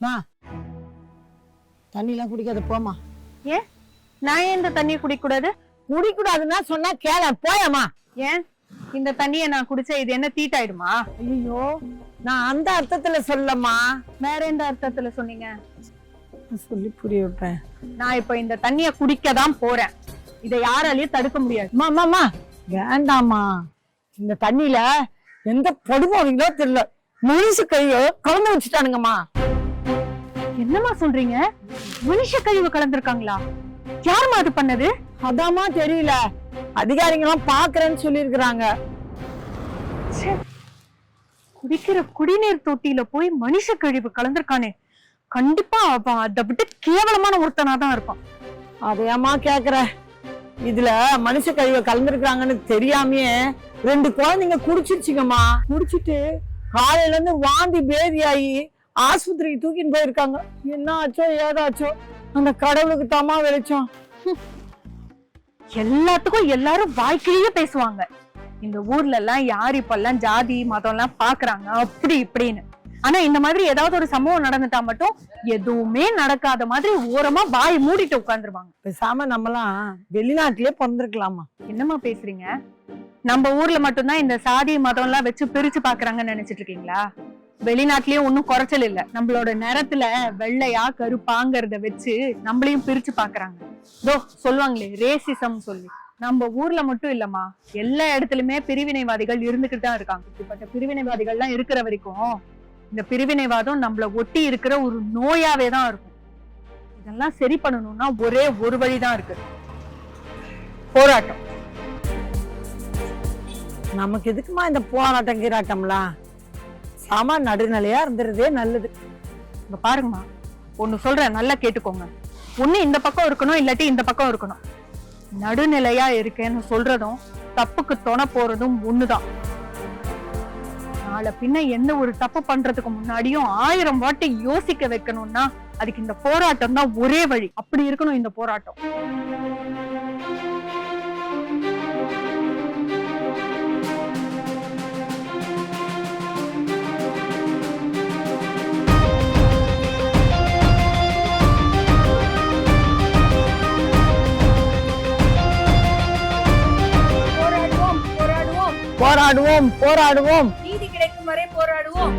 மா தண்ணிலாம் குடிக்காத போமா ஏன்? நான் ஏன் இந்த தண்ணியை குடிக்கக்கூடாது குடிக்கூடாதுன்னா சொன்னா கேள போயம்மா. ஏன்? இந்த தண்ணியை நான் குடிச்சா இது என்ன தீட்டாயிடுமா? ஐயோ நான் அந்த அர்த்தத்துல சொல்லம்மா. வேற எந்த அர்த்தத்துல சொன்னீங்க? சொல்லி புரிய வைப்பேன். நான் இப்ப இந்த தண்ணிய குடிக்க தான் போறேன். இதை யாராலையும் தடுக்க முடியாது. அம்மா வேண்டாம்மா. இந்த தண்ணியில எந்த படுபாவீங்களோ தெரியல. மனுஷ கையோ கலந்து வச்சுட்டானுங்கம்மா. என்னம்மா சொல்றீங்க? மனுஷ கழிவு கலந்துருக்காங்களா? யாரும்மா அது பண்ணது? அதாம்மா தெரியல. அதிகாரிங்கெல்லாம் பாக்குறேன்னு சொல்லியிருக்கிறாங்க. குடிக்கிற குடிநீர் தொட்டியில போய் மனுஷ கழிவு கலந்திருக்கானே. கண்டிப்பா அவன் அதை விட்டு கேவலமான ஒருத்தனா தான் இருப்பான். அதையம்மா கேக்குற இதுல மனுஷ கழிவை கலந்துருக்காங்கன்னு தெரியாமயே ரெண்டு குழந்தைங்க குடிச்சிருச்சுங்கம்மா. குடிச்சிட்டு காலையில இருந்து வாந்தி பேதியாகி ஆஸ்பத்திரிக்கு தூக்கின்னு போயிருக்காங்க. என்ன ஆச்சோ ஏதாச்சோ. அந்த கடவுளுக்கு தமா வெளிச்சம். எல்லாத்துக்கும் எல்லாரும் வாய்க்கிலேயே பேசுவாங்க. இந்த ஊர்ல எல்லாம் யார் இப்பெல்லாம் ஜாதி மதம் எல்லாம் பாக்குறாங்க அப்படி இப்படின்னு. ஆனா இந்த மாதிரி ஏதாவது ஒரு சம்பவம் நடந்துட்டா மட்டும் எதுவுமே நடக்காத மாதிரி ஓரமா வாய் மூடிட்டு உட்கார்ந்துருவாங்க பேசாம நம்மலாம் வெளிநாட்டிலே பிறந்திருக்கலாமா? என்னம்மா பேசுறீங்க? நம்ம ஊர்ல மட்டும்தான் இந்த சாதி மதம் எல்லாம் வச்சு பிரிச்சு பாக்குறாங்கன்னு நினைச்சிட்டு இருக்கீங்களா? வெளிநாட்டிலயும் ஒன்னும் குறைச்சல் இல்ல. நம்மளோட நிறத்துல வெள்ளையா கருப்பாங்கிறத வச்சு நம்மளையும் பிரிச்சு பாக்குறாங்க. தோ சொல்லுவாங்களே ரேசிசம் சொல்லி. நம்ம ஊர்ல மட்டும் இல்லம்மா எல்லா இடத்துலயுமே பிரிவினைவாதிகள் இருந்துகிட்டு தான் இருக்காங்க. இப்படிப்பட்ட பிரிவினைவாதிகள்லாம் இருக்கிற வரைக்கும் இந்த பிரிவினைவாதம் நம்மள ஒட்டி இருக்கிற ஒரு நோயாவே தான் இருக்கும். இதெல்லாம் சரி பண்ணணும்னா ஒரே ஒரு வழிதான் இருக்கு. போராட்டம். நமக்கு எதுக்குமா இந்த போராட்டம் கீராட்டம்லாம்? ஆமா நடுநிலையா இருந்துறதே நல்லது. இங்க பாருங்கம்மா. ஒண்ணு சொல்றேன் நல்லா கேட்டுக்கோங்க. ஒண்ணு இந்த பக்கம் இருக்கணும் இல்லாட்டி இந்த பக்கம் இருக்கணும். நடுநிலையா இருக்கேன்னு சொல்றதும் தப்புக்கு துணை போறதும் ஒண்ணுதான். நாளை பின்ன எந்த ஒரு தப்பு பண்றதுக்கு முன்னாடியும் ஆயிரம் வாட்டி யோசிக்க வைக்கணும்னா அதுக்கு இந்த போராட்டம் தான் ஒரே வழி. அப்படி இருக்கணும் இந்த போராட்டம். போராடுவோம் போராடுவோம். நீதி கிடைக்கும் வரை போராடுவோம்.